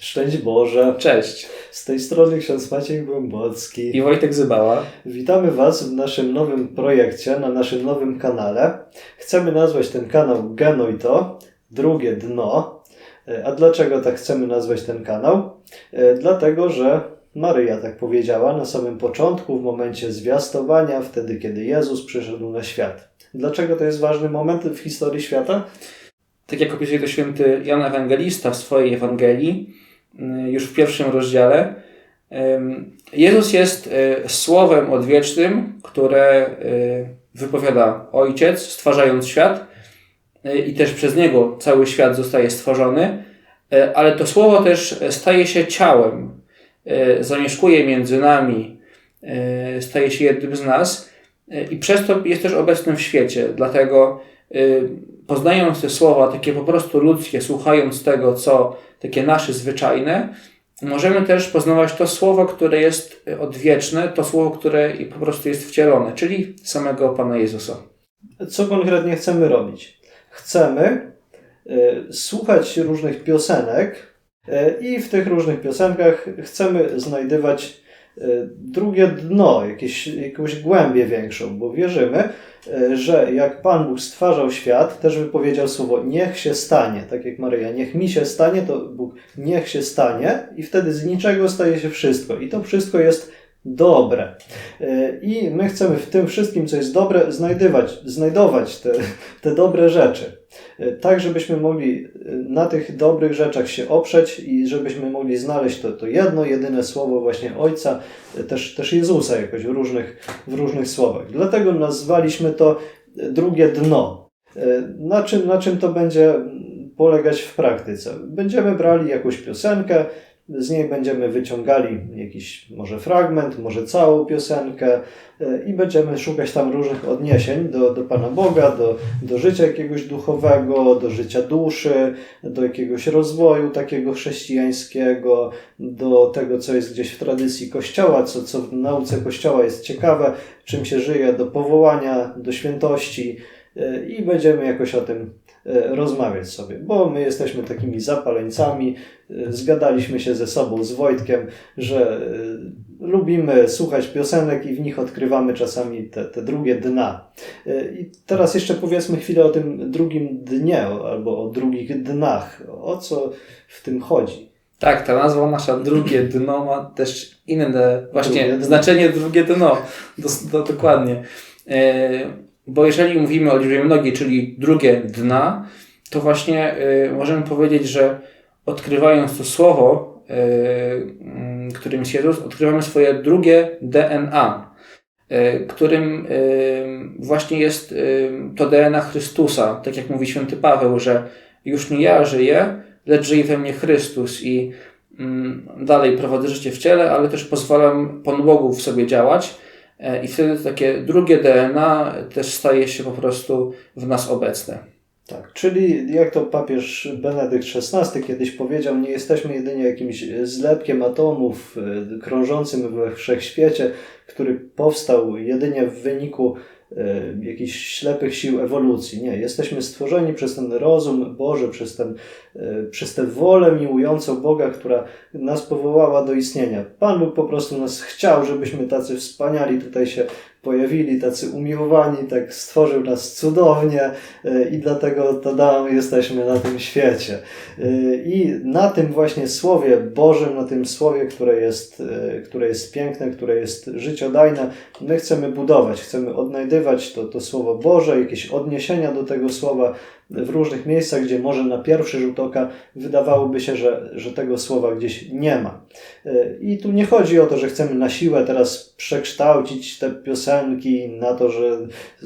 Szczęść Boże. Cześć. Z tej strony ksiądz Maciej Głębocki. I Wojtek Zybała. Witamy Was w naszym nowym projekcie, na naszym nowym kanale. Chcemy nazwać ten kanał Genoj to, drugie dno. A dlaczego tak chcemy nazwać ten kanał? E, Dlatego, że Maryja tak powiedziała na samym początku, w momencie zwiastowania, wtedy kiedy Jezus przyszedł na świat. Dlaczego to jest ważny moment w historii świata? Tak jak opisuje to święty Jan Ewangelista w swojej Ewangelii, y, już w pierwszym rozdziale, ym, Jezus jest y, słowem odwiecznym, które y, wypowiada Ojciec, stwarzając świat y, i też przez Niego cały świat zostaje stworzony, y, ale to słowo też staje się ciałem, y, zamieszkuje między nami, y, staje się jednym z nas y, i przez to jest też obecny w świecie. Dlatego y, poznając te słowa, takie po prostu ludzkie, słuchając tego, co takie nasze zwyczajne, możemy też poznawać to słowo, które jest odwieczne, to słowo, które po prostu jest wcielone, czyli samego Pana Jezusa. Co konkretnie chcemy robić? Chcemy y, słuchać różnych piosenek y, i w tych różnych piosenkach chcemy znajdywać y, drugie dno, jakieś, jakąś głębię większą, bo wierzymy, y, że jak Pan Bóg stwarzał świat, też wypowiedział słowo niech się stanie, tak jak Maryja, niech mi się stanie, to Bóg niech się stanie i wtedy z niczego staje się wszystko i to wszystko jest dobre. Y, I my chcemy w tym wszystkim, co jest dobre, znajdywać, znajdować te, te dobre rzeczy. Y, Tak, żebyśmy mogli y, na tych dobrych rzeczach się oprzeć i żebyśmy mogli znaleźć to, to jedno, jedyne słowo właśnie Ojca, y, też, też Jezusa jakoś w różnych, w różnych słowach. Dlatego nazwaliśmy to drugie dno. Na czym, na czym to będzie polegać w praktyce? Będziemy brali jakąś piosenkę, z niej będziemy wyciągali jakiś może fragment, może całą piosenkę e, i będziemy szukać tam różnych odniesień do, do Pana Boga, do, do życia jakiegoś duchowego, do życia duszy, do jakiegoś rozwoju takiego chrześcijańskiego, do tego, co jest gdzieś w tradycji Kościoła, co, co w nauce Kościoła jest ciekawe, czym się żyje, do powołania, do świętości e, i będziemy jakoś o tym rozmawiać sobie, bo my jesteśmy takimi zapaleńcami, e, zgadaliśmy się ze sobą, z Wojtkiem, że e, lubimy słuchać piosenek i w nich odkrywamy czasami te, te drugie dna. E, I teraz jeszcze powiedzmy chwilę o tym drugim dnie, albo o drugich dnach. O co w tym chodzi? Tak, ta nazwa nasza drugie dno ma też inne właśnie Drugie znaczenie drugie dno. Do, do, dokładnie. E, bo jeżeli mówimy o liczbie mnogiej, czyli drugie dna, to właśnie e, możemy powiedzieć, że odkrywając to słowo, e, mm, którym jest Jezus, odkrywamy swoje drugie DNA, e, którym właśnie jest to DNA Chrystusa. Tak jak mówi święty Paweł, że już nie ja żyję, lecz żyje we mnie Chrystus i mm, dalej prowadzę życie w ciele, ale też pozwalam Panu Bogu w sobie działać. E, I wtedy takie drugie DNA też staje się po prostu w nas obecne. Tak, czyli jak to papież Benedykt XVI kiedyś powiedział, nie jesteśmy jedynie jakimś zlepkiem atomów e, krążącym we wszechświecie, który powstał jedynie w wyniku jakichś ślepych sił ewolucji. Nie, jesteśmy stworzeni przez ten rozum Boży, przez, ten, e, przez tę wolę miłującą Boga, która nas powołała do istnienia. Pan Bóg po prostu nas chciał, żebyśmy tacy wspaniali tutaj się pojawili, tacy umiłowani, tak stworzył nas cudownie e, i dlatego to jesteśmy na tym świecie. E, I na tym właśnie Słowie Bożym, na tym Słowie, które jest, e, które jest piękne, które jest życiodajne, my chcemy budować, chcemy odnajdywać to, to Słowo Boże, jakieś odniesienia do tego Słowa w różnych miejscach, gdzie może na pierwszy rzut oka wydawałoby się, że, że tego słowa gdzieś nie ma. I tu nie chodzi o to, że chcemy na siłę teraz przekształcić te piosenki na to, że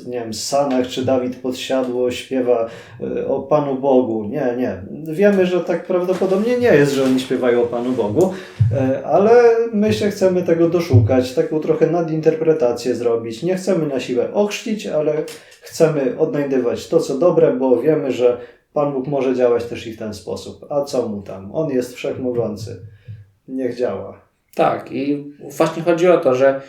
nie wiem, Sanach czy Dawid Podsiadło śpiewa e, o Panu Bogu. Nie, nie. Wiemy, że tak prawdopodobnie nie jest, że oni śpiewają o Panu Bogu, e, ale my się chcemy tego doszukać, taką trochę nadinterpretację zrobić. Nie chcemy na siłę ochrzcić, ale chcemy odnajdywać to, co dobre, bo wiemy, że Pan Bóg może działać też i w ten sposób. A co mu tam? On jest wszechmogący. Niech działa. Tak, i właśnie chodzi o to, że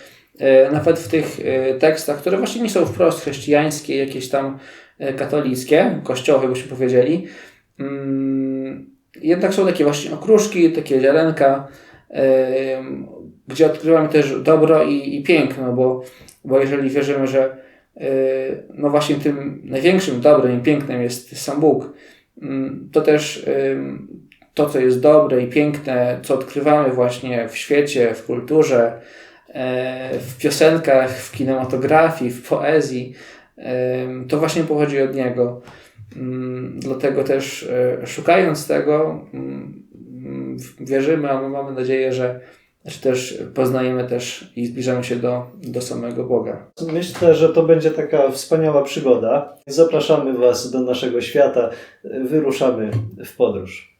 nawet w tych e, tekstach, które właśnie nie są wprost chrześcijańskie, jakieś tam e, katolickie, kościowe byśmy powiedzieli, mm, jednak są takie właśnie okruszki, takie ziarenka, gdzie odkrywamy też dobro i, i piękno, bo, bo jeżeli wierzymy, że e, no właśnie tym największym dobrem i pięknem jest sam Bóg, mm, to też to, co jest dobre i piękne, co odkrywamy właśnie w świecie, w kulturze, e, w piosenkach, w kinematografii, w poezji, to właśnie pochodzi od Niego. Mm, Dlatego też e, szukając tego, mm, wierzymy, a my mamy nadzieję, że, że też poznajemy też i zbliżamy się do, do samego Boga. Myślę, że to będzie taka wspaniała przygoda. Zapraszamy Was do naszego świata. Wyruszamy w podróż.